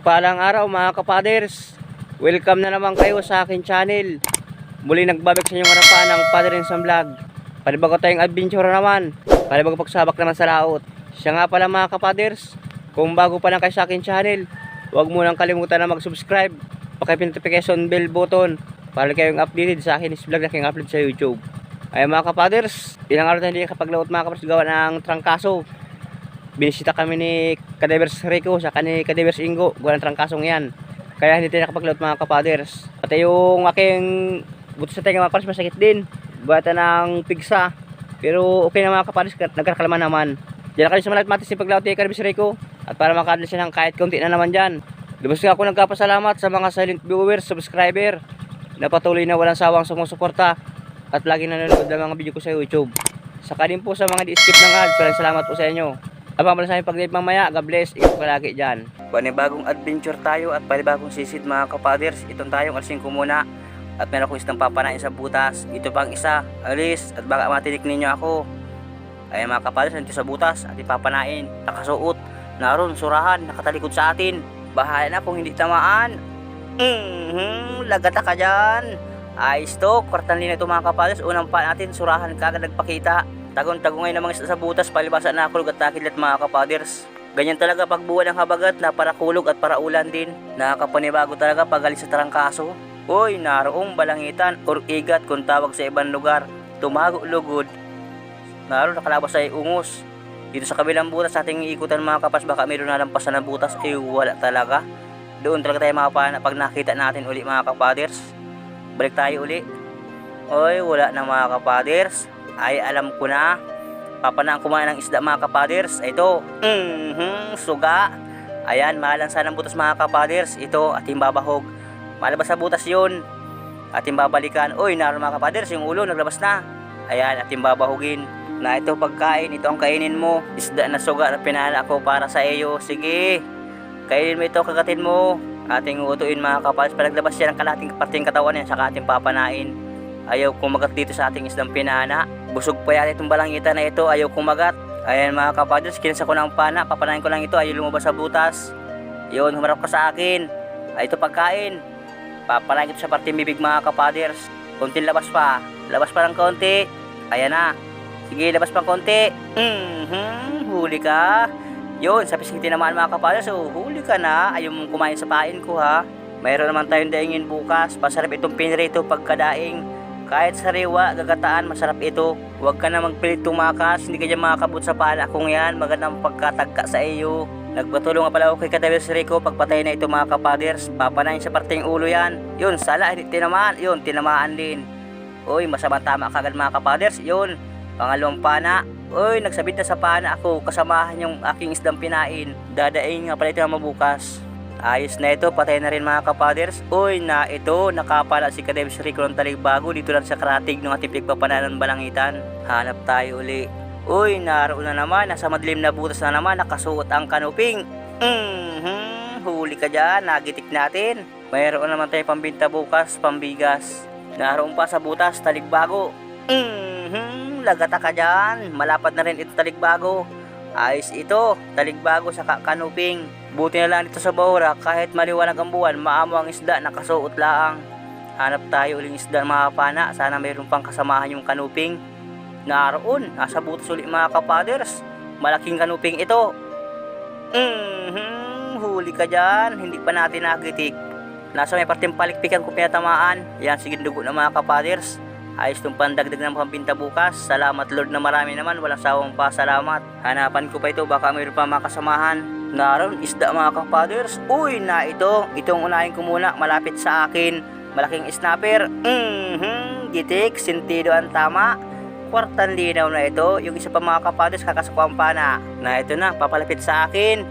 Mapagpalang araw mga kapaders. Welcome na naman kayo sa akin channel. Muli nagbabalik sa inyong harapan ang Father in Sam Vlog. Panibago tayong adventure naman. Panibago pagsabak naman sa laot. Siya nga pala mga kapaders. Kung bago pa lang kayo sa akin channel, huwag mo nang kalimutan na mag-subscribe. Paki-notification bell button para kayong updated sa akin is vlog na aking upload sa YouTube. Ay mga kapaders, ilang araw tayo hindi kapaglaot mga kapaders gawa ng trangkaso. Binisita kami ni Kadevers Rico sa ni Kadevers Ingo, gawa ng trangkasong yan. Kaya hindi tayo nakapaglaot mga kapaders. Pati yung aking buto sa tenga mga kapaders masakit din. Tayo ng pigsa. Pero okay na mga kapaders, nagkakalaman naman. Diyan na kayo sa malat matis ni paglaot ni Kadevers Rico. At para makadala siya ng kahit konti na naman dyan. Lubos nga ako nagkapasalamat sa mga silent viewers, subscriber na patuloy na walang sawang sumusuporta at lagi nanonood ng mga video ko sa YouTube. Saka din po sa mga di-skip ng ads, maraming salamat po sa inyo. Abang pala sa aming pag mamaya, God bless, ingat po lagi dyan. Panibagong adventure tayo at panibagong sisid mga kapaders. Itong tayong alsing ko muna at meron akong isang papanain sa butas. Ito pang isa, alis at baka matinik ninyo ako. Ay mga kapaders, nandito sa butas at ipapanain. Nakasuot, naroon, surahan, nakatalikod sa atin. Bahala na kung hindi tamaan. Mhm, lagata ka dyan. Ayos to, kwartan lina ito mga kapaders. Unang pa natin, surahan kagad nagpakita. Tagong-tagong ngayon ng mga isda sa butas, palibasan na ako at mga kapaders. Ganyan talaga pag buwan ng habagat na para kulog at para ulan din. Nakakapanibago talaga pag alis sa tarangkaso. Uy, naroong balangitan or igat kung tawag sa ibang lugar. Tumago lugod. Naroon nakalabas ay ungos. Dito sa kabilang butas ating ikutan mga kapas baka mayroon nalampasan ng butas ay wala talaga. Doon talaga tayo makapana pag nakita natin uli mga kapaders. Balik tayo uli. Oy, wala na mga kapaders. Ay, alam ko na. Papanaan kumain ng isda mga kapaders. Ito, mhm, suga. Ayan, mahalan sana ng butas mga kapaders. Ito, ating babahog. Malabas sa butas yun. Ating babalikan. Uy, naroon mga kapaders, yung ulo naglabas na. Ayan, ating babahugin. Na ito pagkain, ito ang kainin mo. Isda na suga na pinala ko para sa iyo. Sige, kainin mo ito, kagatin mo. Ating utuin mga kapaders. Palaglabas siya ng kalating parting katawan niya, saka ating papanain. Ayaw kumagat dito sa ating isdang pinana. Busog pa yata itong balangita na ito. Ayaw kumagat. Ayan mga kapaders, kinsa ko ng pana. Papanain ko lang ito. Ayaw lumabas sa butas. Yun, humarap ka sa akin. Ay, ito pagkain. Papanain ito sa parting bibig mga kapaders. Kunting labas pa. Labas pa ng konti. Ayan na. Sige, labas pa ng konti. Mhm, huli ka. Yun, sa pising tinamaan mga kapaders. So, huli ka na. Ayaw mong kumain sa pain ko ha. Mayroon naman tayong daingin bukas. Masarap itong pinrito pagkadaing. Kahit sariwa, gagataan, masarap ito. Huwag ka na magpilit tumakas, hindi ka dyan makakabot sa pala kung yan. Magandang pagkatagka sa iyo. Nagpatulong nga pala ako kay Kadabes Rico pagpatay na ito mga kapaders. Papanayin sa parting ulo yan. Yun, sala, hindi tinamaan. Yun, tinamaan din. Uy, masamang tama kagad mga kapaders. Yun, pangalawang pana. Uy, nagsabit na sa pana ako. Kasamahan yung aking isdang pinain. Dadaing nga pala ito mabukas. Ayos na ito, patay na rin mga kapaders. Uy, na ito, nakapala si Kadebs Rico ng taligbago dito lang sa karatig ng ating pagpapanan ng balangitan. Hanap tayo uli. Uy, naroon na naman, nasa madilim na butas na naman, nakasuot ang kanuping. Mhm, huli ka dyan, nagitik natin. Mayroon naman tayong pambinta bukas, pambigas. Naroon pa sa butas, taligbago. Mhm, lagata ka dyan, malapad na rin ito taligbago. Ayos ito, taligbago sa ka- kanuping. Buti na lang dito sa Bahura, kahit maliwanag ang buwan, maamo ang isda, nakasuot laang. Hanap tayo uling isda mga pana, sana mayroon pang kasamahan yung kanuping. Naroon, nasa butas ulit mga kapaders. Malaking kanuping ito. Mhm, huli ka dyan, hindi pa natin nakitik. Nasa may parteng palikpikan ko pinatamaan. Yan, sige dugo na mga kapaders. Ayos itong pandagdag ng pambinta bukas. Salamat Lord na marami naman. Walang sawang pasalamat. Hanapan ko pa ito. Baka mayroon pa makasamahan. Naroon, isda mga kapaders. Uy, na ito. Itong unahin ko muna. Malapit sa akin. Malaking snapper. Mhm, gitik. Sentido ang tama. Kwartan linaw na ito. Yung isa pa mga kapaders, kakasukuan pa na. Na ito na, papalapit sa akin.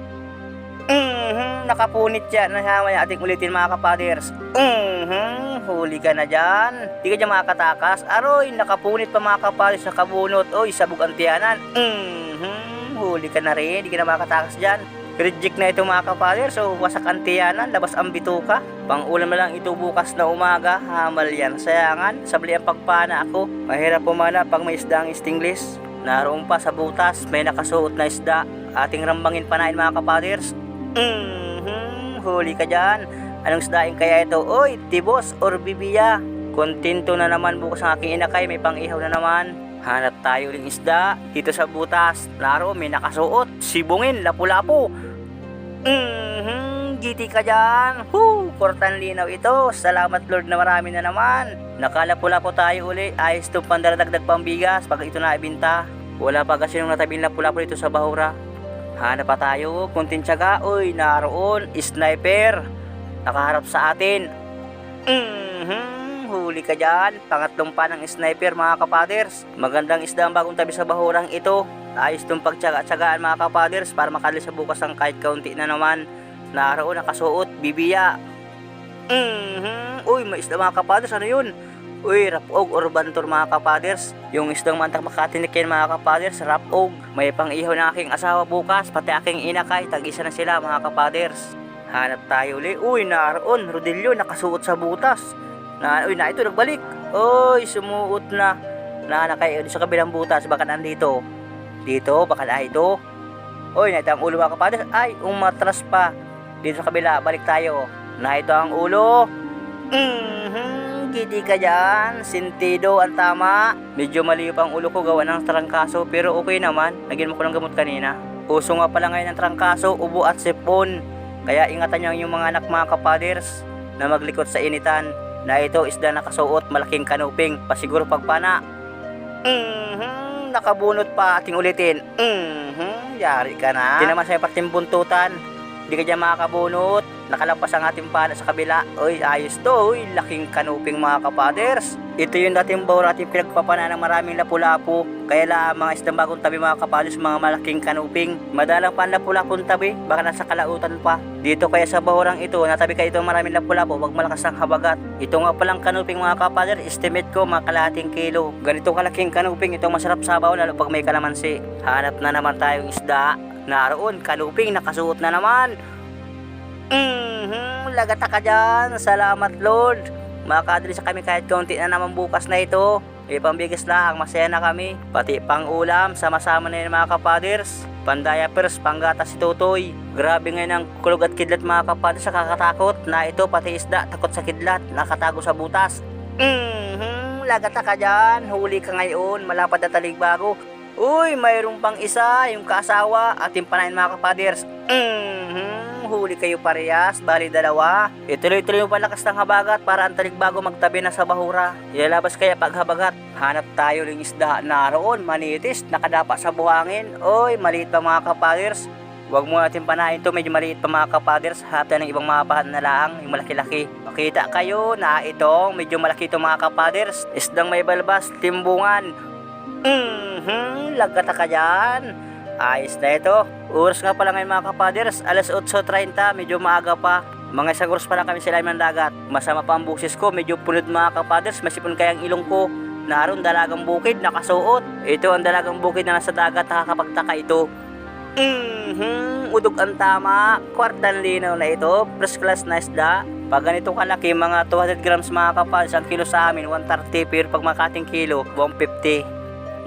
Mhm, nakapunit yan. Nahamay ating ulitin mga kapaders. Mhm, huli ka na dyan. Di ka dyan makakatakas. Aroy, nakapunit pa mga kapaders sa kabunot. Oy, sabog ang tiyanan. Mhm, huli ka na rin. Di ka na makakatakas dyan. Reject na ito mga kapaders. So, wasak ang tiyanan. Labas ang bituka. Pang ulam na lang ito bukas na umaga. Hamal yan. Sayangan, sabli ang pagpana ako. Mahirap pumana pag may isda ang stingless. Naroon pa sa butas, may nakasuot na isda. Ating rambangin panain mga kapaders. Mhm, huli ka dyan. Anong isdaing kaya ito? Oy, tibos or bibiya. Kontento na naman bukas ang aking inakay, may pang-ihaw na naman. Hanap tayo ng isda dito sa butas. Laro, may nakasuot. Sibungin, lapu-lapu. Mhm, giti ka dyan. Hu, kortan linaw ito. Salamat Lord na marami na naman. Nakalapu-lapu tayo uli. Ayos itong pandaradagdag pambigas pag ito na ibinta. Wala pa kasi nung natabing lapu-lapu dito sa Bahura. Hanap pa tayo, kunting tiyaga. Uy, naroon, sniper. Nakaharap sa atin. Mhm, huli ka dyan. Pangatlong pa ng sniper mga kapaders. Magandang isda ang bagong tabi sa bahurang ito. Ayos itong pagtsaga-tsagaan mga kapaders para makali sa bukas ang kahit kaunti na naman. Naroon, nakasuot, bibiya. Mhm, uy, may isda mga kapaders. Ano yun? Uy, rapog or bantor mga kapaders. Yung isdang mantak makatinik yan mga kapaders, rapog. May pang-ihaw ng aking asawa bukas, pati aking inakay, tag-isa na sila mga kapaders. Hanap tayo uli. Uy, naroon, Rodillo, nakasuot sa butas. Na, uy, na ito, nagbalik. Uy, sumuot na. Na, nakay, sa kabilang butas, baka nandito. Dito, baka na ito. Uy, na ito ang ulo mga kapaders. Ay, umatras pa. Dito sa kabila, balik tayo. Na ito ang ulo. Mhm, gidi ka dyan. Sintido ang tama. Medyo mali pa ang ulo ko gawa ng trangkaso pero okay naman. Nagyan mo ko ng gamot kanina. Uso nga pala ngayon ng trangkaso, ubo at sipon. Kaya ingatan niyo yung mga anak mga kapaders na maglikot sa initan na ito isda nakasuot malaking kanuping pasiguro pagpana. Mhm, nakabunot pa ating ulitin. Mhm, yari ka na. Hindi naman sa'yo parting buntutan. Hindi ka dyan makakabunot. Nakalampas ang ating pala sa kabila. Uy, ayos to. Uy, laking kanuping mga kapaders. Ito yung dating bawra ating pinagpapana ng maraming lapu-lapu. Kaya lang mga isdang bagong tabi mga kapaders, mga malaking kanuping. Madalang pa ang lapu-lapong tabi. Baka nasa kalautan pa. Dito kaya sa bahurang ito, natabi kayo itong maraming lapu-lapu. Huwag malakas ang habagat. Ito nga palang kanuping mga kapaders, estimate ko mga kalahating kilo. Ganito kalaking kanuping, ito masarap sabaw lalo pag may kalamansi. Hanap na naman tayong isda. Naroon, kanuping, nakasuot na naman. Mhm, lagata ka dyan. Salamat Lord. Makakadali sa kami kahit kaunti na naman bukas na ito. E pambigas lang, masaya na kami. Pati pang ulam, sama-sama na yun mga kapaders. Pandaya pers, panggata si Totoy. Grabe ngayon ang kulog at kidlat mga kapaders sa kakatakot. Na ito pati isda, takot sa kidlat, nakatago sa butas. Mhm, lagata ka dyan. Huli ka ngayon, malapad na taligbago. Uy, mayroon pang isa, yung kaasawa, ating panayin mga kapaders. Mhm, huli kayo parehas, bali dalawa. Ituloy-tuloy mo palakas ng habagat para ang taligbago magtabi na sa bahura. Ilalabas kaya pag habagat. Hanap tayo ng isda naroon, manitis, nakadapa sa buhangin. Uy, maliit pa mga kapaders. Huwag mo natin panahin to, medyo maliit pa mga kapaders. Hata ng ibang mga pahan na lang, yung malaki-laki. Makita kayo na itong medyo malaki itong mga kapaders. Isdang may balbas, timbungan. Mhm, lagata ka dyan. Ayos na ito. Oras nga pala ngayon mga kapaders, alas 8.30, medyo maaga pa. Mga isang oras pa lang kami sa ilalim ng dagat. Masama pa ang busis ko, medyo punod mga kapaders, masipon kaya ang ilong ko. Naroon dalagang bukid, nakasuot. Ito ang dalagang bukid na nasa dagat, nakakapagtaka ito. Mhm, udog ang tama. Kwartang linaw na ito. First class na isda. Pag ganito kalaki, mga 200 grams mga kapads. Ang kilo sa amin, 130. Pero pag makating kilo, 150.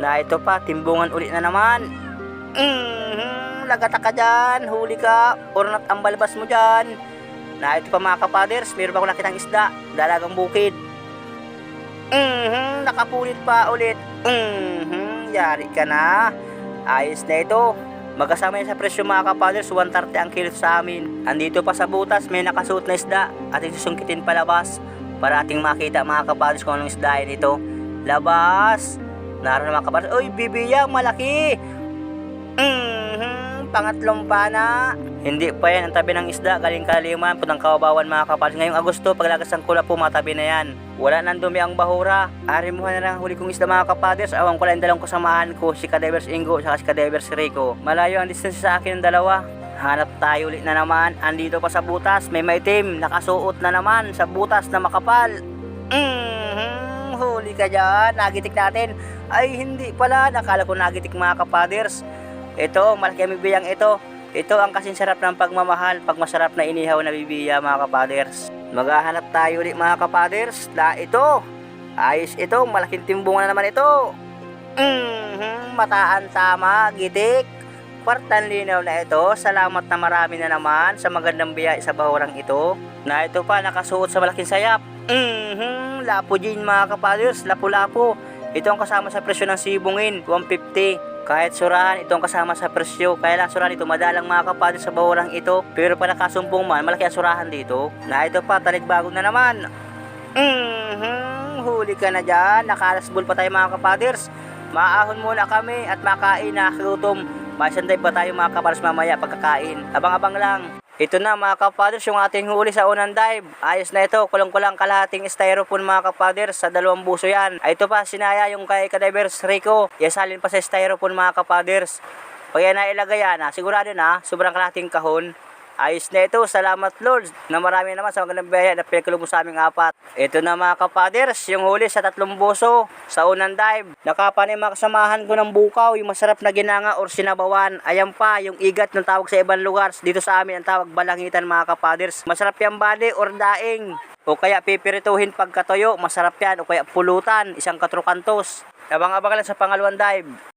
Na ito pa, timbungan ulit na naman. Mhm, lagata ka dyan. Huli ka. Or not ang balbas mo dyan. Na ito pa mga kapaders, meron ako nakitang isda. Dalagang bukid. Mhm, nakapulit pa ulit. Mhm, yari ka na. Ayos na ito. Magkasama yan sa presyo mga kapaders, 130 ang kilo sa amin. Andito pa sa butas, may nakasuot na isda. Ating susungkitin palabas para ating makita mga kapaders kung anong isda yan ito. Labas! Naroon na mga kapaders. Uy, bibiya, malaki! Mhm, pangatlong pana. Hindi pa yan ang tabi ng isda, galing kaliman, putang kawabawan mga kapaders. Ngayong Agosto, paglagas ng kula po, matabi na yan. Wala nang dumi ang bahura. Arimuhan na lang ang huli kong isda mga kapaders. Awang ko lang dalawang kasamahan ko, si Kadevers Ingo at si Kadevers Rico. Malayo ang distance sa akin ng dalawa. Hanap tayo ulit na naman. Andito pa sa butas, may maitim, nakasuot na naman sa butas na makapal. Mhm, huli ka dyan. Nagitik natin. Ay, hindi pala. Nakala ko nagitik mga kapaders. Ito, malaki ang bibiyang ito. Ito ang kasing sarap ng pagmamahal pag masarap na inihaw na bibiya mga kapaders. Maghahanap tayo ulit mga kapaders. La ito. Ayos ito. Malaking timbungan na naman ito. Mhm, mataan tama. Gitik. kwartang linaw na ito, salamat na marami na naman sa magandang biyay sa bahurang ito. Na ito pa nakasuot sa malaking sayap. Mhm, lapo din mga kapaders, lapu-lapo. Ito ang kasama sa presyo ng sibungin, 150. Kahit surahan, ito ang kasama sa presyo. Kaya lang surahan ito, madalang mga kapaders sa bahurang ito. Pero pa nakasumpong man, malaki ang surahan dito. Na ito pa, talig bago na naman. Mhm, huli ka na dyan. Nakalasbol pa tayo mga kapaders. Maahon muna kami at makain na gutom. Masanday pa tayo mga kapaders mamaya pagkakain. Abang-abang lang. Ito na mga kapaders yung ating huli sa unang dive. Ayos na ito. Kulang-kulang kalahating styrofoam mga kapaders sa dalawang buso yan. Ay, ito pa sinaya yung kay kadivers Rico. Yasalin pa sa styrofoam mga kapaders. Pag yan na ilagay yan, ha, sigurado na, sobrang kalahating kahon. Ayos na ito. Salamat Lord na marami naman sa magandang biyaya na pinagkulong sa aming apat. Ito na mga kapaders, yung huli sa tatlong buso sa unang dive. Nakapanay mga kasamahan ko ng bukaw, yung masarap na ginanga or sinabawan. Ayan pa, yung igat ng tawag sa ibang lugar. Dito sa amin ang tawag balangitan mga kapaders. Masarap yan bali or daing. O kaya pipirituhin pagkatoyo, masarap yan. O kaya pulutan, isang katrukantos. Abang-abang lang sa pangalawang dive.